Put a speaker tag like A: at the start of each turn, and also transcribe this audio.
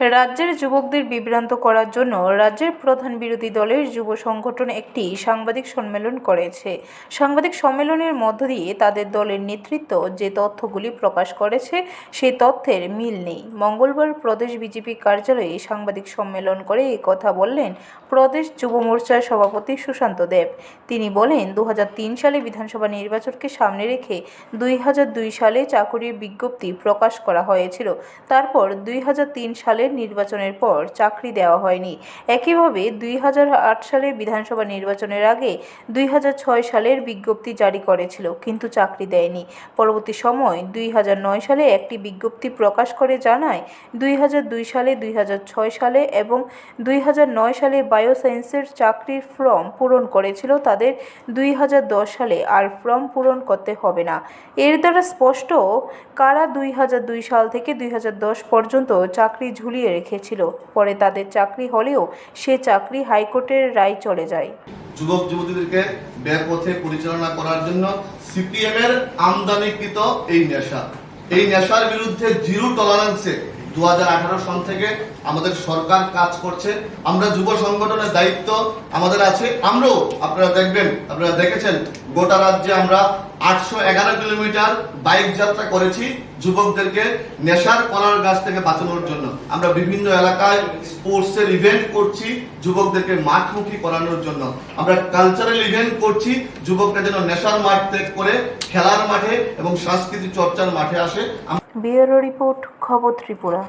A: রাজ্যের যুবকদের বিভ্রান্ত করার জন্য রাজ্যের প্রধান বিরোধী দলের যুব সংগঠন একটি সাংবাদিক সম্মেলন করেছে। সাংবাদিক সম্মেলনের মধ্য দিয়ে তাদের দলের নেতৃত্ব যে তথ্যগুলি প্রকাশ করেছে সেই তথ্যের মিল নেই। মঙ্গলবার প্রদেশ বিজেপি কার্যালয়ে সাংবাদিক সম্মেলন করে এই কথা বললেন প্রদেশ যুব মোর্চার সভাপতি সুশান্ত দেব। তিনি বলেন দু হাজার তিন সালে বিধানসভা নির্বাচনকে সামনে রেখে দুই হাজার দুই সালে চাকরির বিজ্ঞপ্তি প্রকাশ করা হয়েছিল। তারপর দুই তিন সালের নির্বাচনের পর চাকরি দেওয়া হয়নি। একইভাবে দুই হাজার আট সালে বিধানসভা নির্বাচনের আগে দুই হাজার ছয় সালের বিজ্ঞপ্তি জারি করেছিল, কিন্তু চাকরি দেয়নি। পরবর্তী সময় দুই হাজার নয় সালে একটি বিজ্ঞপ্তি প্রকাশ করে জানায়, দুই হাজার দুই সালে, দুই হাজার ছয় সালে এবং দুই হাজার নয় সালে বায়োসায়েন্সের চাকরির ফর্ম পূরণ করেছিল তাদের দুই হাজার দশ সালে, আর ফর্ম পূরণ করতে হবে না। এর দ্বারা স্পষ্ট কারা দুই সাল থেকে দুই হাজার দশ পর্যন্ত চাকরি ঝুলিয়ে রেখেছিল। পরে তাদের চাকরি হলেও সে চাকরি হাইকোর্টের রায় চলে যায়।
B: যুবক যুবতীদেরকে ব্যয়পথে পরিচালনা করার জন্য সিপিএম এর আমদানিকৃত এই নেশা। এই নেশার বিরুদ্ধে জিরো টলারেন্সে দু সন থেকে আমাদের সরকার কাজ করছে। আমরা যুব সংগঠনের দায়িত্ব আমাদের আছে। আমরাও, আপনারা দেখবেন, আপনারা দেখেছেন, গোটা রাজ্যে আমরা আটশো এগারো কিলোমিটার বাইক যাত্রা করেছি যুবকদেরকে নেশার কলার গাছ থেকে বাঁচানোর জন্য। আমরা বিভিন্ন এলাকায় স্পোর্টসের ইভেন্ট করছি যুবকদেরকে মাঠমুখী করানোর জন্য। আমরা কালচারাল ইভেন্ট করছি যুবকরা যেন নেশার মাঠ ত্যাগ করে খেলার মাঠে এবং সাংস্কৃতিক চর্চার মাঠে আসে।
A: রিপোর্ট, খবর ত্রিপুরা।